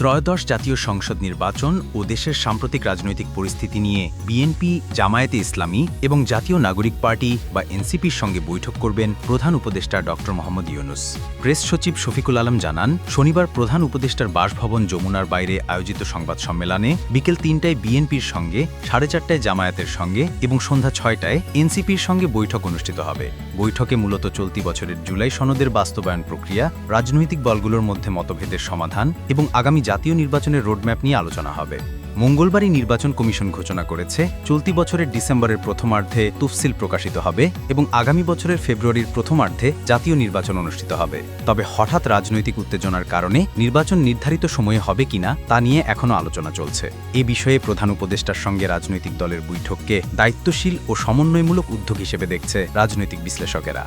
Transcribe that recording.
ত্রয়োদশ জাতীয় সংসদ নির্বাচন ও দেশের সাম্প্রতিক রাজনৈতিক পরিস্থিতি নিয়ে বিএনপি, জামায়াতে ইসলামী এবং জাতীয় নাগরিক পার্টি বা এনসিপির সঙ্গে বৈঠক করবেন প্রধান উপদেষ্টা ড মোহাম্মদ ইউনুস। প্রেস সচিব শফিকুল আলম জানান, শনিবার প্রধান উপদেষ্টার বাসভবন যমুনার বাইরে আয়োজিত সংবাদ সম্মেলনে বিকেল তিনটায় বিএনপির সঙ্গে, সাড়ে চারটায় জামায়াতের সঙ্গে এবং সন্ধ্যা ছয়টায় এনসিপির সঙ্গে বৈঠক অনুষ্ঠিত হবে। বৈঠকে মূলত চলতি বছরের জুলাই সনদের বাস্তবায়ন প্রক্রিয়া, রাজনৈতিক দলগুলোর মধ্যে মতভেদের সমাধান এবং আগামী জাতীয় নির্বাচনের রোডম্যাপ নিয়ে আলোচনা হবে। মঙ্গলবারই নির্বাচন কমিশন ঘোষণা করেছে, চলতি বছরের ডিসেম্বরের প্রথমার্ধে তুফসিল প্রকাশিত হবে এবং আগামী বছরের ফেব্রুয়ারির প্রথমার্ধে জাতীয় নির্বাচন অনুষ্ঠিত হবে। তবে হঠাৎ রাজনৈতিক উত্তেজনার কারণে নির্বাচন নির্ধারিত সময়ে হবে কিনা তা নিয়ে এখনও আলোচনা চলছে। এ বিষয়ে প্রধান উপদেষ্টার সঙ্গে রাজনৈতিক দলের বৈঠককে দায়িত্বশীল ও সমন্বয়মূলক উদ্যোগ হিসেবে দেখছে রাজনৈতিক বিশ্লেষকেরা।